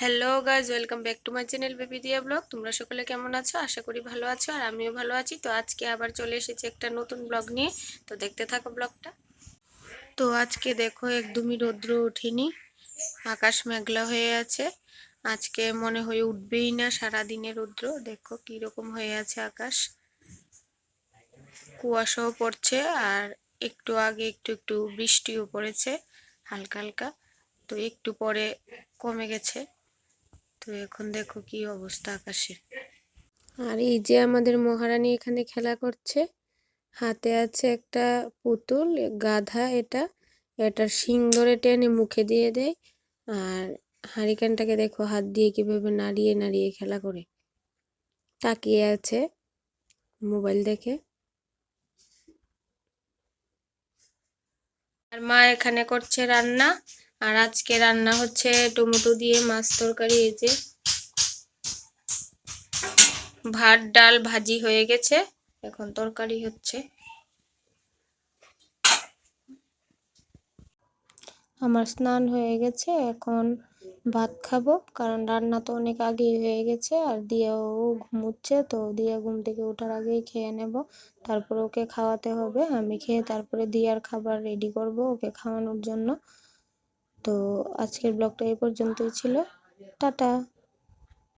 Hello guys welcome back to my channel baby Diya vlog তোমরা সকলে কেমন আছো? আশা করি ভালো আছো আর আমিও ভালো আছি। তো আজকে আবার চলে এসেছি একটা নতুন ব্লগ নিয়ে। তো দেখতে থাকো ব্লগটা তো আজকে দেখো, একদমই রৌদ্র ওঠেনি। আকাশ মেঘলা হয়ে আছে। আজকে মনে হয় উঠবেই না সারাদিনে রৌদ্র। দেখো কীরকম হয়ে আছে আকাশ। কুয়াশাও পড়ছে আর একটু আগে একটু একটু বৃষ্টিও পড়েছে, হালকা হালকা। তো একটু পরে কমে গেছে। তো এখন দেখো কি অবস্থা আকাশে আর এই যে আমাদের মহারানী এখানে খেলা করছে হাতে আছে একটা পুতুল গাধা এটা এটার শিং ধরে টেনে মুখে দিয়ে দেয় আর হারিকেনটাকে দেখো হাত দিয়ে কীভাবে নাড়িয়ে নাড়িয়ে খেলা করে। তাকিয়ে আছে মোবাইল দেখে। আর মা এখানে করছে রান্না আর আজকে রান্না হচ্ছে টমেটো দিয়ে মাছ তরকারি, এই যে ভাত, ডাল ভাজি হয়ে গেছে। এখন তরকারি হচ্ছে। আমার স্নান হয়ে গেছে, এখন ভাত খাব, কারণ রান্না তো অনেক আগেই হয়ে গেছে, আর দিয়াও ঘুমুচ্ছে, তো দিয়া ঘুম থেকে ওঠার আগেই খেয়ে নেব। তারপরে ওকে খাওয়াতে হবে, আমি খেয়ে তারপরে দিয়ার খাবার রেডি করব ওকে খাওয়ানোর জন্য। তো আজকের ব্লগটা এই পর্যন্তই ছিল। টাটা।